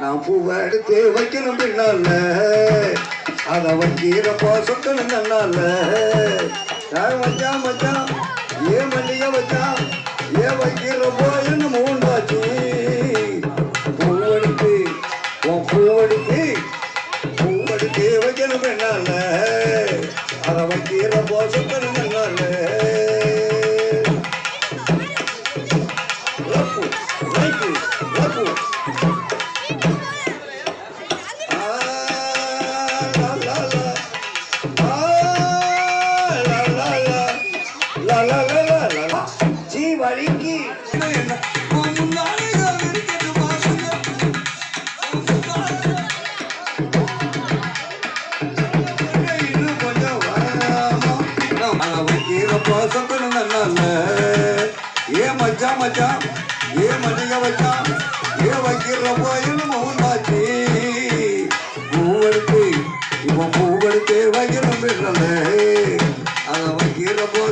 நான் பூவை எடுத்து வைக்கணும் பின்னால. அதை வைக்கிறப்போ சொக்கணும் நன்னால மச்சான் மச்சான் ஏ மல்லிகை வச்சான் ஏ வைக்கிறப்போ என்ன மூண்டாச்சு பூவெடுத்து உன் பூவெடுத்து பூவெடுத்து வைக்கணும் பின்னால. அதை வைக்கிறப்போ சொக்கணும் நன்னால Thank you. லப்பு ஜீவழிக்கு ஏ மச்சான் மச்சான் ஏ மல்லிகை வச்சான் ஏ வைக்கிறப்போ என்னமோ உண்டாச்சு பூவெடுத்து இவன் பூவெடுத்து வைக்கணும் அதை வைக்கிறப்போ